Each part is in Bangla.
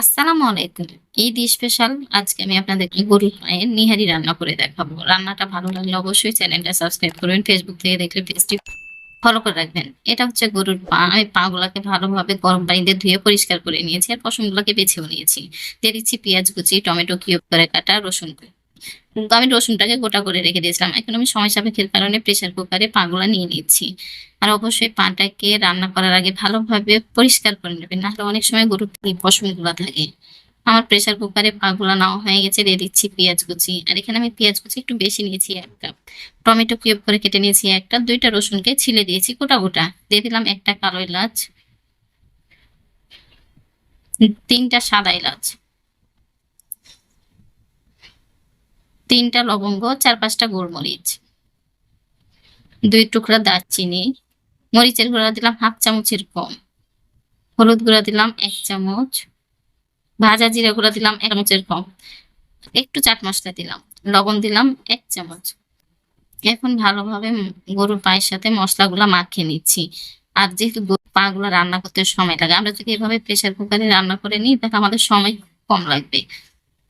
আসসালামু আলাইকুম। ঈদ স্পেশাল আজকে আমি আপনাদের গরুর পায়ের নিহারি রান্না করে দেখাবো। রান্নাটা ভালো লাগলে অবশ্যই চ্যানেলটা সাবস্ক্রাইব করবেন ফেসবুক থেকে দেখলে পেজটি ফলো করে রাখবেন। এটা হচ্ছে গরুর পা, আমি পাগুলাকে ভালোভাবে গরম পানিতে ধুয়ে পরিষ্কার করে নিয়েছি আর পশমগুলোকে বেছেও নিয়েছি। দিয়ে দিচ্ছি পেঁয়াজ কুচি, টমেটো, কিউব, করে কাটা, রসুন। তো আমি রসুনটাকে গোটা করে রেখে দিয়েছিলাম। এখন আমি সময় সাপেক্ষের কারণে প্রেশার কুকারে পাগুলা নিয়ে নিচ্ছি। আর অবশ্যই পাটাকে রান্না করার আগে ভালোভাবে পরিষ্কার করে নেবেন, নাহলে অনেক সময় গরুর পশমগুলো থাকে। আমার প্রেশার কুকারে পাগুলা নাও হয়ে গেছে, দিয়ে দিচ্ছি পেঁয়াজ কুচি। আর এখানে আমি পেঁয়াজ কুচি একটু বেশি নিয়েছি, এক কাপ টমেটো কিউব করে কেটে নিয়েছি একটা, দুইটা রসুনকে ছিলে দিয়েছি গোটা গোটা। দিয়ে দিলাম একটা কালো এলাচ, তিনটা সাদা এলাচ। তিনটা লবঙ্গ, চার পাঁচটা গোলমরিচ, দুই টুকরা দারচিনি, মরিচের গুঁড়া দিলাম হাফ চামচের কম, হলুদ গুঁড়া দিলাম এক চামচ, ভাজা জিরা গুঁড়া দিলাম এক চামচের কম, একটু চাট মশলা দিলাম, লবণ দিলাম এক চামচ। এখন ভালোভাবে গরুর পায়ের সাথে মশলাগুলো মাখিয়ে নিচ্ছি। আর যেহেতু গরুর পা গুলো রান্না করতে সময় লাগে, আমরা যদি এভাবে প্রেশার কুকারে রান্না করে নিই, তাহলে আমাদের সময় কম লাগবে।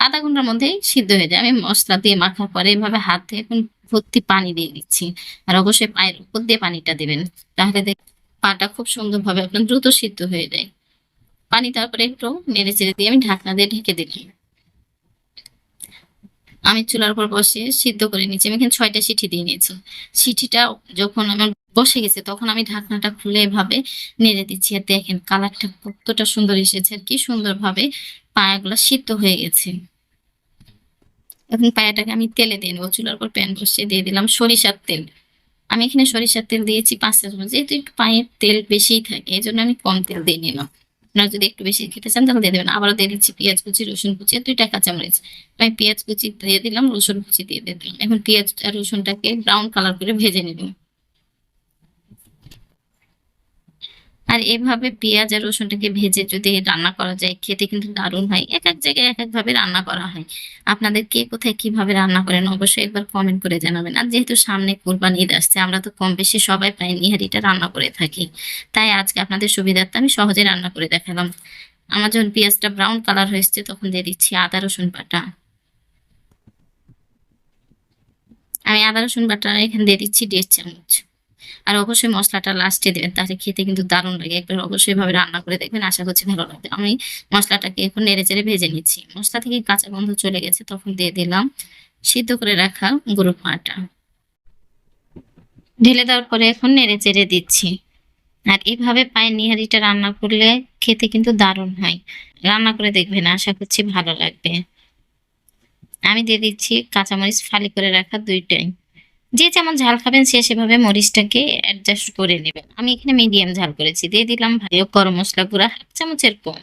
আধা ঘণ্টার মধ্যেই সিদ্ধ হয়ে যায়। আমি মশলা দিয়ে মাখার পরে এভাবে হাতে এখন ভর্তি পানি দিয়ে দিচ্ছি। আর অবশ্যই পায়ের উপর দিয়ে পানিটা দেবেন। তাহলে দেখ, পাটা খুব সুন্দরভাবে আপনার দ্রুত সিদ্ধ হয়ে যায়। পানি তারপরে একটু নেড়ে চেড়ে দিয়ে আমি ঢাকনা দিয়ে ঢেকে দিলাম। আমি চুলার উপর বসে সিদ্ধ করে নিয়েছি। আমি এখানে ছয়টা সিটি দিয়ে নিয়েছি। সিটিটা যখন আমার বসে গেছে, তখন আমি ঢাকনাটা খুলে এভাবে নেড়ে দিচ্ছি। আর দেখেন, কালারটা কতটা সুন্দর এসেছে। আর কি সুন্দরভাবে পায়াগুলো সিদ্ধ হয়ে গেছে। এখন পায়াটাকে আমি তেলে দিয়ে নেব। চুলার উপর প্যান বসিয়ে দিয়ে দিলাম সরিষার তেল। আমি এখানে সরিষার তেল দিয়েছি পাঁচ চামচ। যেহেতু একটু পায়ের তেল বেশিই থাকে এই জন্য আমি কম তেল দিয়ে নিলাম। আপনারা যদি একটু বেশি খেতে চান তাহলে দিয়ে দেবেন। আবারও দিয়ে দিচ্ছি পেঁয়াজ কুচি, রসুন কুচি দুইটা কাঁচামরিচ। আমি পেঁয়াজ কুচি দিয়ে দিলাম, রসুন কুচি দিয়ে দিয়ে দিলাম। এখন পেঁয়াজ আর রসুনটাকে ব্রাউন কালার করে ভেজে নেব। আর এভাবে পেঁয়াজ আর রসুনটাকে ভেজে যদি রান্না করা যায়, খেতে কিন্তু দারুণ হয়। এক এক জায়গায় এক একভাবে রান্না করা হয়। আপনাদের কে কোথায় কীভাবে রান্না করেন অবশ্যই একবার কমেন্ট করে জানাবেন। আর যেহেতু সামনে কোরবানি ঈদ আসছে, আমরা তো কম বেশি সবাই প্রায় নিহারিটা রান্না করে থাকি। তাই আজকে আপনাদের সুবিধার্থে আমি সহজে রান্না করে দেখালাম। আমার যখন পেঁয়াজটা ব্রাউন কালার হয়েছে তখন দিয়ে দিচ্ছি আদা, রসুন বাটা। আমি আদা, রসুন বাটা এখানে দিয়ে দিচ্ছি দেড় চামচ। আর অবশ্যই মশলাটা লাস্টে দেবেন, তাহলে খেতে কিন্তু দারুণ লাগে। একবার অবশ্যই ভাবে রান্না করে দেখবেন, আশা করছি ভালো লাগবে। আমি মশলাটাকে এখন নেড়ে চেড়ে ভেজে নিচ্ছি। মশলা থেকে কাঁচা গন্ধ চলে গেছে, তখন দিয়ে দিলাম সিদ্ধ করে রাখা গরুর পাটা ঢেলে দেওয়ার পরে এখন নেড়ে চেড়ে দিচ্ছি। আর এইভাবে পায়ের নিহারিটা রান্না করলে খেতে কিন্তু দারুণ হয়। রান্না করে দেখবেন, আশা করছি ভালো লাগবে। আমি দিয়ে দিচ্ছি কাঁচামরিচ ফালি করে রাখা দুইটাই। যে যেমন ঝাল খাবেন, সে সেভাবে মরিচটাকে অ্যাডজাস্ট করে নেবেন। আমি এখানে মিডিয়াম ঝাল করেছি। দিয়ে দিলাম গরম মশলা গুঁড়া, হাফ চামচের কম।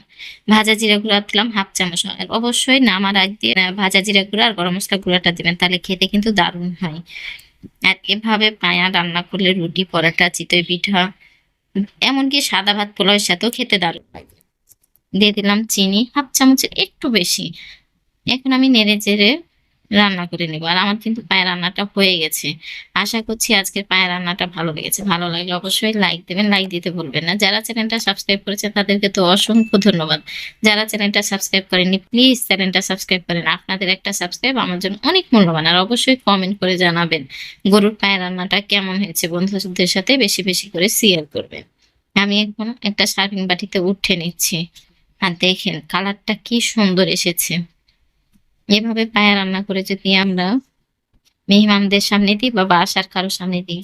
ভাজা জিরা গুঁড়া দিলাম হাফ চামচ আর অবশ্যই নামার আগ দিয়ে ভাজা জিরা গুঁড়া আর গরম মশলা গুঁড়াটা দেবেন। তাহলে খেতে কিন্তু দারুণ হয়। আর এভাবে পায়া রান্না করলে রুটি, পরোটা, চিতই পিঠা, এমনকি সাদা ভাত পোলাওয়ের সাথেও খেতে দারুণ লাগে দিয়ে দিলাম চিনি, হাফ চামচের একটু বেশি। এখন আমি নেড়ে চেড়ে রান্না করে নেব। আর আমার কিন্তু পায়ের রান্নাটা হয়ে গেছে। আশা করছি আজকের পায়ের রান্নাটা ভালো লেগেছে। ভালো লাগলে অবশ্যই লাইক দেবেন লাইক দিতে ভুলবেন না। যারা চ্যানেলটা সাবস্ক্রাইব করেছেন, তাদেরকে তো অসংখ্য ধন্যবাদ। যারা চ্যানেলটা সাবস্ক্রাইব করেননি প্লিজ চ্যানেলটা সাবস্ক্রাইব করেন। আপনাদের একটা সাবস্ক্রাইব আমার জন্য অনেক মূল্যবান। আর অবশ্যই কমেন্ট করে জানাবেন গরুর পায়ের রান্নাটা কেমন হয়েছে বন্ধুদের সাথে বেশি বেশি করে শেয়ার করবেন। আমি এখন একটা সার্ভিং বাটিতে উঠে নিচ্ছি। আর দেখেন কালারটা কি সুন্দর এসেছে। এভাবে পায়ে রান্না করে যদি আমরা মেহমানদের সামনে দিই বা বাসার কারও সামনে দিই,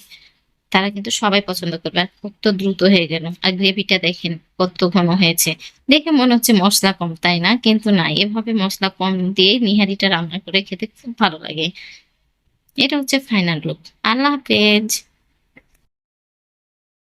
তারা কিন্তু সবাই পছন্দ করবে। আর কত দ্রুত হয়ে গেল। আর গ্রেভিটা দেখেন কত ঘন হয়েছে। দেখে মনে হচ্ছে মশলা কম, তাই না? কিন্তু না, এভাবে মশলা কম দিয়ে নিহারিটা রান্না করে খেতে খুব ভালো লাগে। এটা হচ্ছে ফাইনাল লুক আল্লাহ হাফেজ।